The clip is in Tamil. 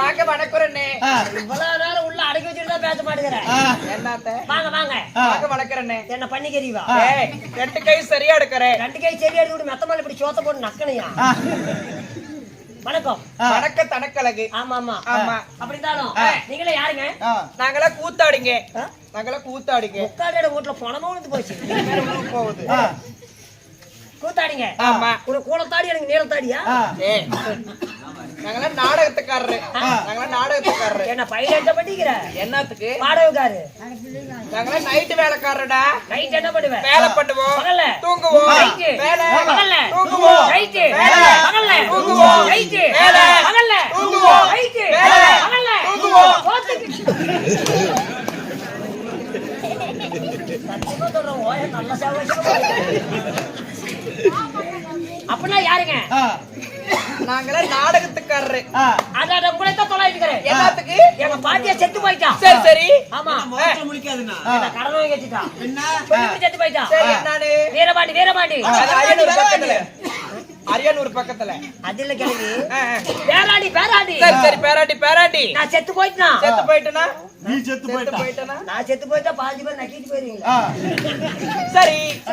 வாங்க வணக்கறனே ஆ, இவ்வளவு நேரம் உள்ள அடக்கி வச்சுட்டு தான் பேச மாட்டேங்கிறேன் என்னத்த? வாங்க வாங்க. வாங்க வணக்கறனே என்ன பண்ணிக்கிறீவா ஏய் ரெண்டு கை சரியா எடுக்கறே. ரெண்டு கை செடி எடுத்து விட்டு மெத்த மேல இப்படி சோத்த போட்டு நக்கணையா? வணக்கம். வணக்க தனக்கழகு. ஆமா ஆமா. ஆமா அப்படித்தாலும் ஆ. நீங்களே யாருங்க? நாங்களா கூத்தாடிங்க? நாங்களா கூத்தாடிங்க. முக்காடோட வீட்டுல பணமும் வந்து போச்சு. போகுது. கூத்தாடிங்க. ஆமா. உனக்கு கூலத்தாடி எனக்கு நீளத்தாடியா ஆ, ஏய் நாங்களா நாடகத்துக்காரரு. ஆ. நாங்களா நாடகத்துக்காரரு. என்ன பைலட்ட பண்ணிக்கிற? என்னத்துக்கு? பாடவுக்காரு நாங்களா நைட்டு வேலைக்காரடா நைட் என்ன பண்ணுவேன்? வேலை பண்ணுவோம். பகல்ல. தூங்குவோம். நைட்டு வேலை. பகல்ல. தூங்குவோம். நைட்டு வேலை. பகல்ல. தூங்குவோம். நைட்டு வேலை. பகல்ல. தூங்குவோம். நைட்டு வேலை. பகல்ல. தூங்குவோம். அப்படின்னா யாருங்க? நாங்களா நாடகத்துக்காரரு. அதான் உங்களை தான் தொலைக்கிறேன் என்னத்துக்கு எங்க பாட்டியா செத்து போயிட்டா? சரி சரி. ஆமா. என்ன கடன் வாங்கி வச்சுட்டா? பொண்ணுக்கு செத்து போயிட்டா? சரி என்னன்னு வீரபாண்டி அரியனூர் பக்கத்துல. அரியனூர் பக்கத்துல. அது இல்ல கிழவி. பேராண்டி பேராண்டி சரி சரி பேராண்டி பேராண்டி நான் செத்து போயிட்டா செத்து போயிட்டனா? நீ செத்து செத்து போயிட்ட? போயிட்டனா? நான் செத்து போயிட்டா பாதி பேர் நக்கிட்டு போயிருவீங்களா ஆ. சரி.